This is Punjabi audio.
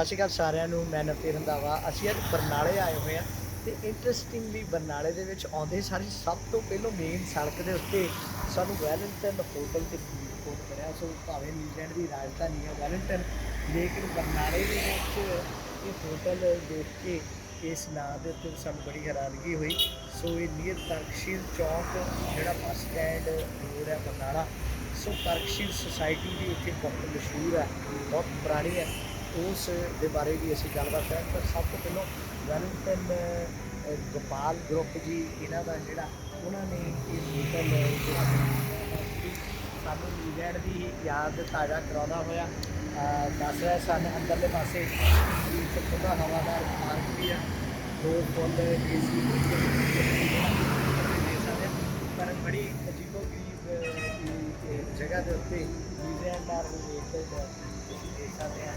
ਸਤਿ ਸ਼੍ਰੀ ਅਕਾਲ ਸਾਰਿਆਂ ਨੂੰ, ਮੈਂ ਨਵਤੇਰ ਰੰਧਾਵਾ। ਅਸੀਂ ਅੱਜ ਬਰਨਾਲੇ ਆਏ ਹੋਏ ਆ ਤੇ ਇੰਟਰਸਟਿੰਗਲੀ ਬਰਨਾਲੇ ਦੇ ਵਿੱਚ ਆਉਂਦੇ ਸਾਰੀ ਸਭ ਤੋਂ ਪਹਿਲਾਂ ਮੇਨ ਸੜਕ ਦੇ ਉੱਤੇ ਸਾਨੂੰ ਵੈਲੈਂਟਨ ਹੋਟਲ ਤੇ ਫੋਨ ਕਰਿਆ। ਸੋ ਭਾਵੇਂ ਨਿਊਜ਼ੀਲੈਂਡ ਦੀ ਰਾਜਧਾਨੀ ਹੈ ਵੈਲੈਂਟਨ, ਲੇਕਿਨ ਬਰਨਾਲੇ ਦੇ ਵਿੱਚ ਇਹ ਹੋਟਲ ਦੇਖ ਕੇ ਇਸ ਨਾਂ ਦੇ ਉੱਤੇ ਸਾਨੂੰ ਬੜੀ ਹੈਰਾਨਗੀ ਹੋਈ। ਸੋ ਇਹ ਨੀਅਰ ਤਰਕਸ਼ੀਲ ਚੌਕ ਜਿਹੜਾ ਬੱਸ ਸਟੈਂਡ ਰੋਡ ਹੈ ਬਰਨਾਲਾ, ਸੋ ਤਰਕਸ਼ੀਲ ਸੁਸਾਇਟੀ ਵੀ ਇੱਥੇ ਬਹੁਤ ਮਸ਼ਹੂਰ ਹੈ, ਬਹੁਤ ਪੁਰਾਣੀ ਹੈ। ਉਸ ਦੇ ਬਾਰੇ ਵੀ ਅਸੀਂ ਗੱਲਬਾਤ ਕਰਾਂਗੇ। ਪਰ ਸਭ ਤੋਂ ਪਹਿਲਾਂ ਵੈਲੈਂਟਨ ਗੋਪਾਲ ਗਰੁੱਪ ਜੀ, ਇਹਨਾਂ ਦਾ ਜਿਹੜਾ ਉਹਨਾਂ ਨੇ ਇਹ ਹੋਟਲ ਜਿਹੜਾ ਸਾਨੂੰ ਨਿਊਜ਼ੀਲੈਂਡ ਦੀ ਯਾਦ ਤਾਜ਼ਾ ਕਰਾਉਂਦਾ ਹੋਇਆ ਦੱਸ ਰਿਹਾ ਸਨ ਅੰਦਰਲੇ ਪਾਸੇ। ਵੀ ਇੱਕ ਖੁੱਲਾ ਹਵਾਦਾਰ ਪਾਰਕ ਵੀ ਹੈ ਦੋ ਫੁੱਲ ਏਸੀ ਪਰ ਬੜੀ ਅਜੀਬੋ ਗਰੀਬ ਜਗ੍ਹਾ ਦੇ ਉੱਤੇ ਨਿਊਜ਼ੀਲੈਂਡ ਦਾ ਰਿਲੇਟਡ ਤੁਸੀਂ ਦੇਖ ਸਕਦੇ ਹਾਂ।